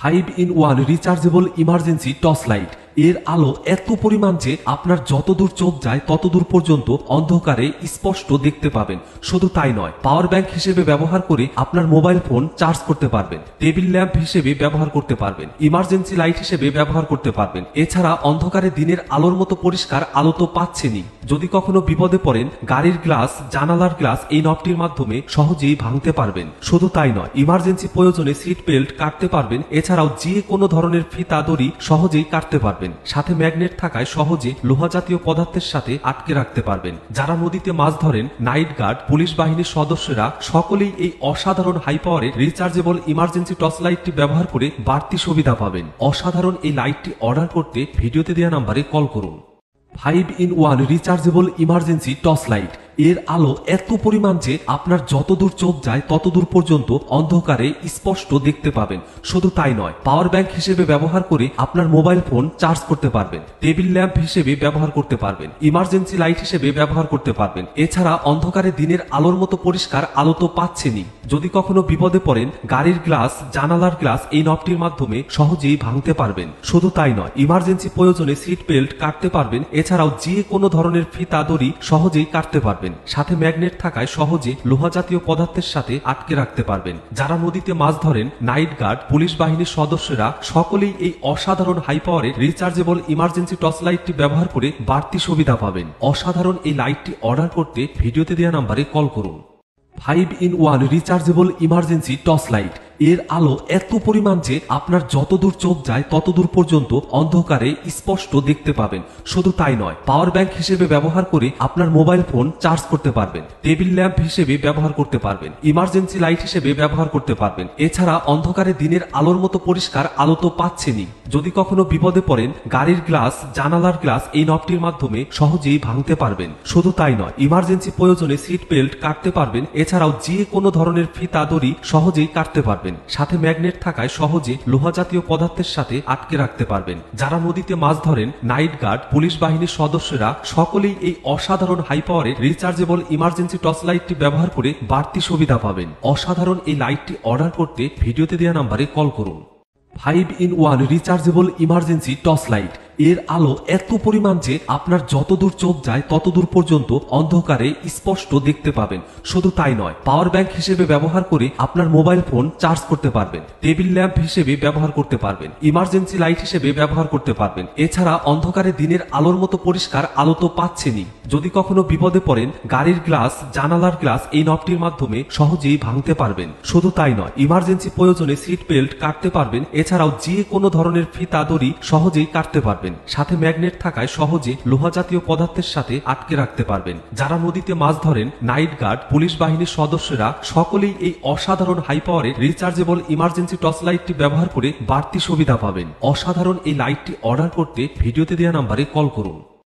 Five in one rechargeable emergency torch light. এর আলো এত পরিমাণ যে আপনার যতদূর চোখ যায়, ততদূর পর্যন্ত অন্ধকারে স্পষ্ট দেখতে পাবেন। শুধু তাই নয় পাওয়ার ব্যাংক হিসেবে ব্যবহার করে আপনার মোবাইল ফোন চার্জ করতে পারবেন টেবিল ল্যাম্প হিসেবে ব্যবহার করতে পারবেন ইমার্জেন্সি লাইট হিসেবে ব্যবহার করতে পারবেন। এছাড়া অন্ধকারে দিনের আলোর মতো পরিষ্কার আলো তো পাচ্ছেনই। যদি কখনো বিপদে পড়েন, গাড়ির গ্লাস জানালার গ্লাস এই নবটির মাধ্যমে সহজেই ভাঙতে পারবেন। শুধু তাই নয় ইমার্জেন্সি প্রয়োজনে সিট বেল্ট কাটতে পারবেন। এছাড়াও যে কোনো ধরনের ফিতা দড়ি সহজেই কাটতে পারবেন। সাথে ম্যাগনেট থাকায় সহজে লোহা জাতীয় পদার্থের সাথে আটকে রাখতে পারবেন। যারা নদীতে মাছ ধরেন, নাইট গার্ড, পুলিশ বাহিনীর সদস্যরা সকলেই এই অসাধারণ হাই পাওয়ারের রিচার্জেবল ইমার্জেন্সি টর্চ লাইটটি ব্যবহার করে বাড়তি সুবিধা পাবেন। অসাধারণ এই লাইটটি অর্ডার করতে ভিডিওতে দেওয়া নাম্বারে কল করুন। Five in one rechargeable emergency torch light. এর আলো এত পরিমাণ যে আপনার যতদূর চোখ যায়, ততদূর পর্যন্ত অন্ধকারে স্পষ্ট দেখতে পাবেন। শুধু তাই নয় পাওয়ার ব্যাংক হিসেবে ব্যবহার করে আপনার মোবাইল ফোন চার্জ করতে পারবেন টেবিল ল্যাম্প হিসেবে ব্যবহার করতে পারবেন ইমার্জেন্সি লাইট হিসেবে ব্যবহার করতে পারবেন। এছাড়া অন্ধকারে দিনের আলোর মতো পরিষ্কার আলো তো পাচ্ছেনই। যদি কখনো বিপদে পড়েন, গাড়ির গ্লাস জানালার গ্লাস এই নবটির মাধ্যমে সহজেই ভাঙতে পারবেন। শুধু তাই নয় ইমার্জেন্সি প্রয়োজনে সিট বেল্ট কাটতে পারবেন। এছাড়াও যে কোনো ধরনের ফিতা দড়ি সহজেই কাটতে পারবেন। সাথে ম্যাগনেট থাকায় সহজে লোহা জাতীয় পদার্থের সাথে আটকে রাখতে পারবেন। যারা নদীতে মাছ ধরেন, নাইট গার্ড, পুলিশ বাহিনীর সদস্যরা সকলেই এই অসাধারণ হাই পাওয়ারের রিচার্জেবল ইমার্জেন্সি টর্চ লাইটটি ব্যবহার করে বাড়তি সুবিধা পাবেন। অসাধারণ এই লাইটটি অর্ডার করতে ভিডিওতে দেওয়া নাম্বারে কল করুন। Five in one rechargeable emergency torch light. এর আলো এত পরিমাণ যে আপনার যতদূর চোখ যায়, ততদূর পর্যন্ত অন্ধকারে স্পষ্ট দেখতে পাবেন। শুধু তাই নয় পাওয়ার ব্যাংক হিসেবে ব্যবহার করে আপনার মোবাইল ফোন চার্জ করতে পারবেন টেবিল ল্যাম্প হিসেবে ব্যবহার করতে পারবেন ইমার্জেন্সি লাইট হিসেবে ব্যবহার করতে পারবেন। এছাড়া অন্ধকারে দিনের আলোর মতো পরিষ্কার আলো তো পাচ্ছেনই। যদি কখনো বিপদে পড়েন, গাড়ির গ্লাস জানালার গ্লাস এই নবটির মাধ্যমে সহজেই ভাঙতে পারবেন। শুধু তাই নয় ইমার্জেন্সি প্রয়োজনে সিট বেল্ট কাটতে পারবেন। এছাড়াও যে কোনো ধরনের ফিতা দড়ি সহজেই কাটতে পারবেন। সাথে ম্যাগনেট থাকায় সহজে লোহা জাতীয় পদার্থের সাথে আটকে রাখতে পারবেন। যারা নদীতে মাছ ধরেন, নাইট গার্ড, পুলিশ বাহিনীর সদস্যরা সকলেই এই অসাধারণ হাই পাওয়ারের রিচার্জেবল ইমার্জেন্সি টর্চ লাইটটি ব্যবহার করে বাড়তি সুবিধা পাবেন। অসাধারণ এই লাইটটি অর্ডার করতে ভিডিওতে দেওয়া নাম্বারে কল করুন। Five in one rechargeable emergency torch light এর আলো এত পরিমাণ যে আপনার যতদূর চোখ যায়, ততদূর পর্যন্ত অন্ধকারে স্পষ্ট দেখতে পাবেন। শুধু তাই নয় পাওয়ার ব্যাংক হিসেবে ব্যবহার করে আপনার মোবাইল ফোন চার্জ করতে পারবেন টেবিল ল্যাম্প হিসেবে ব্যবহার করতে পারবেন ইমার্জেন্সি লাইট হিসেবে ব্যবহার করতে পারবেন। এছাড়া অন্ধকারে দিনের আলোর মতো পরিষ্কার আলো তো পাচ্ছেনই। যদি কখনো বিপদে পড়েন, গাড়ির গ্লাস, জানালার গ্লাস এই নবটির মাধ্যমে সহজেই ভাঙতে পারবেন। শুধু তাই নয়, ইমার্জেন্সি প্রয়োজনে সিট বেল্ট কাটতে পারবেন, এছাড়াও যে কোনো ধরনের ফিতা, দড়ি সহজেই কাটতে পারবেন। সাথে ম্যাগনেট থাকায় সহজে লোহা জাতীয় পদার্থের সাথে আটকে রাখতে পারবেন। যারা নদীতে মাছ ধরেন, নাইট গার্ড, পুলিশ বাহিনীর সদস্যরা সকলেই এই অসাধারণ হাই পাওয়ারের রিচার্জেবল ইমার্জেন্সি টর্চ লাইটটি ব্যবহার করে বাড়তি সুবিধা পাবেন। অসাধারণ এই লাইটটি অর্ডার করতে ভিডিওতে দেওয়া নাম্বারে কল করুন।